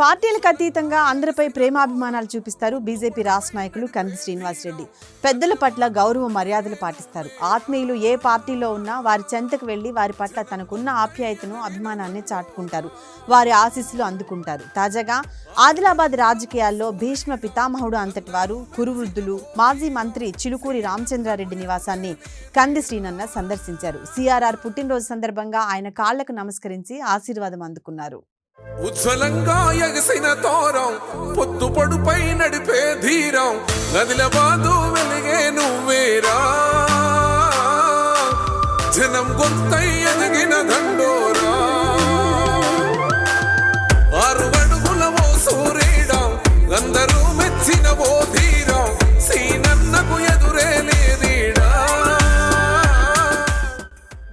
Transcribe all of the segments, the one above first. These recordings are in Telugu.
పార్టీలకు అతీతంగా అందరిపై ప్రేమాభిమానాలు చూపిస్తారు బీజేపీ రాష్ట్ర నాయకులు కంది శ్రీనివాసరెడ్డి పెద్దల పట్ల గౌరవ మర్యాదలు పాటిస్తారు. ఆత్మీయులు ఏ పార్టీలో ఉన్నా వారి చెంతకు వెళ్ళి వారి పట్ల తనకున్న ఆప్యాయతను అభిమానాన్ని చాటుకుంటారు. వారి ఆశీస్సులు అందుకుంటారు. తాజాగా ఆదిలాబాద్ రాజకీయాల్లో భీష్మ పితామహుడు అంతటి వారు కురువృద్ధులు మాజీ మంత్రి చిలుకూరి రామచంద్రారెడ్డి నివాసాన్ని కంది శ్రీనన్న సందర్శించారు. సిఆర్ఆర్ పుట్టినరోజు సందర్భంగా ఆయన కాళ్ళకు నమస్కరించి ఆశీర్వాదం అందుకున్నారు. ఉజ్వలంగా ఎగసిన తోరం పొద్దుపొడుపై నడిపే ధీరం నదిల నదిలబాదు వెలిగే నువ్వేరా. జనం గొంతై ఎదిగిన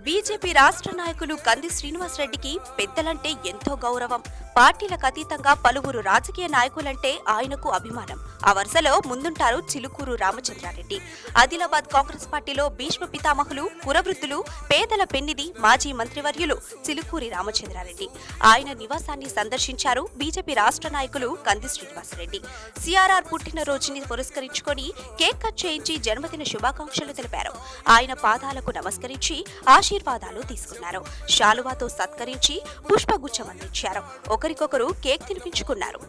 బీజేపీ రాష్ట్ర నాయకులు కంది శ్రీనివాసరెడ్డికి పెద్దలంటే ఎంతో గౌరవం. పార్టీలకు అతీతంగా పలువురు రాజకీయ నాయకులంటే ఆయనకు అభిమానం. ఆ వరుసలో ముందుంటారు చిలుకూరు రామచంద్రారెడ్డి. ఆదిలాబాద్ కాంగ్రెస్ పార్టీలో భీష్మ పితామహులు పురవృద్ధులు పేదల పెన్నిది మాజీ మంత్రివర్యులు చిలుకూరి రామచంద్రారెడ్డి. ఆయన నివాసాన్ని సందర్శించారు బీజేపీ రాష్ట్ర నాయకులు కంది శ్రీనివాసరెడ్డి. సిఆర్ఆర్ పుట్టినరోజుని పురస్కరించుకొని కేక్ కట్ చేయించి జన్మదిన శుభాకాంక్షలు తెలిపారు. ఆయన పాదాలకు నమస్కరించి ఆశీర్వాదాలు తీసుకున్నారు. శాలువాతో సత్కరించి పుష్పగుచ్చం అందించారు. ఒకరికొకరు కేక్ తినిపించుకున్నారు.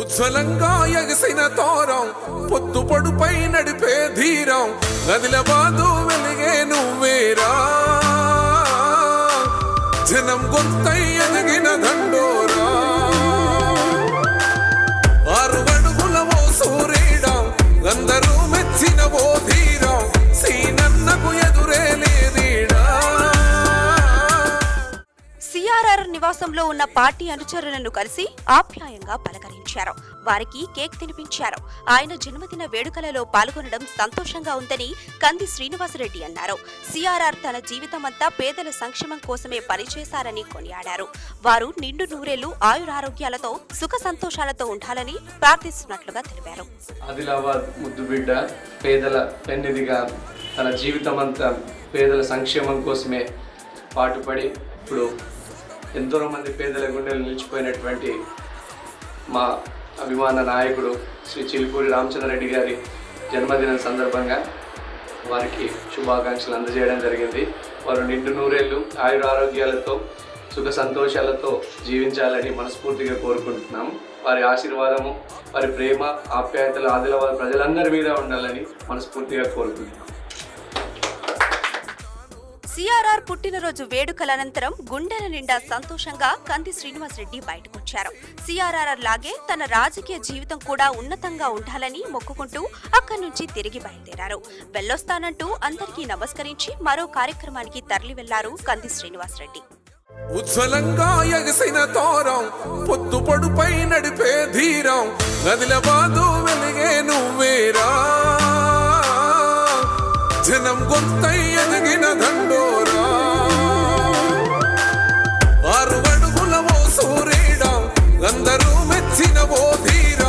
ఉజ్వలంగా ఎగసిన తోరం పొద్దు పొడుపై నడిపే ధీరం నదిలబాదు వెలిగే నువ్వేరా. జనం గొంతై ఎదిగిన దండోరా. నివాసంలో ఉన్న పార్టీ అనుచరులను కలిసి ఆప్యాయంగా పలకరించారు. వారికి కేక్ తినిపించారు. ఆయన జన్మదిన వేడుకలలో పాల్గొనడం సంతోషంగా ఉందని కంది శ్రీనివాసరెడ్డి అన్నారు. సిఆర్ఆర్ తన జీవితమంతా పేదల సంక్షేమం కోసమే పనిచేశారని కొనియాడారు. వారు నిండు నూరేళ్ళు ఆయురారోగ్యాలతో సుఖ సంతోషాలతో ఉండాలని ప్రార్థిస్తున్నట్లుగా తెలిపారు. ఆదిలాబాద్ ముద్దుబిడ్డ పేదల పెన్నిదిగా తన జీవితమంతా పేదల సంక్షేమం కోసమే పాటుపడి ఇప్పుడు ఎంతో మంది పేదల గుండెలు నిలిచిపోయినటువంటి మా అభిమాన నాయకుడు శ్రీ చిలుకూరి రామచంద్రరెడ్డి గారి జన్మదినం సందర్భంగా వారికి శుభాకాంక్షలు అందజేయడం జరిగింది. వారు నిండు నూరేళ్ళు ఆయుర ఆరోగ్యాలతో సుఖ సంతోషాలతో జీవించాలని మనస్ఫూర్తిగా కోరుకుంటున్నాం. వారి ఆశీర్వాదము వారి ప్రేమ ఆప్యాయతలు ఆదిలాబాద్ ప్రజలందరి మీద ఉండాలని మనస్ఫూర్తిగా కోరుకుంటున్నాం. సిఆర్ఆర్ పుట్టినరోజు వేడుకల అనంతరం గుండెల నిండా సంతోషంగా కంది శ్రీనివాసరెడ్డి బయటకొచ్చారు. సిఆర్ఆర్ లాగే తన రాజకీయ జీవితం కూడా ఉన్నతంగా ఉండాలని మొక్కుకుంటూ అక్కడి నుంచి తిరిగి బయలుదేరారు. వెళ్ళొస్తానంటూ అందరికీ నమస్కరించి మరో కార్యక్రమానికి తరలి వెళ్ళారు కంది శ్రీనివాసరెడ్డి. ఉజ్వలంగా ఎగసిన తోరం పొద్దు పొడుపై నడిపే ధీరం నదిలబాదు వెలిగే నువ్వేరా? జనం గొంతై ও ধীর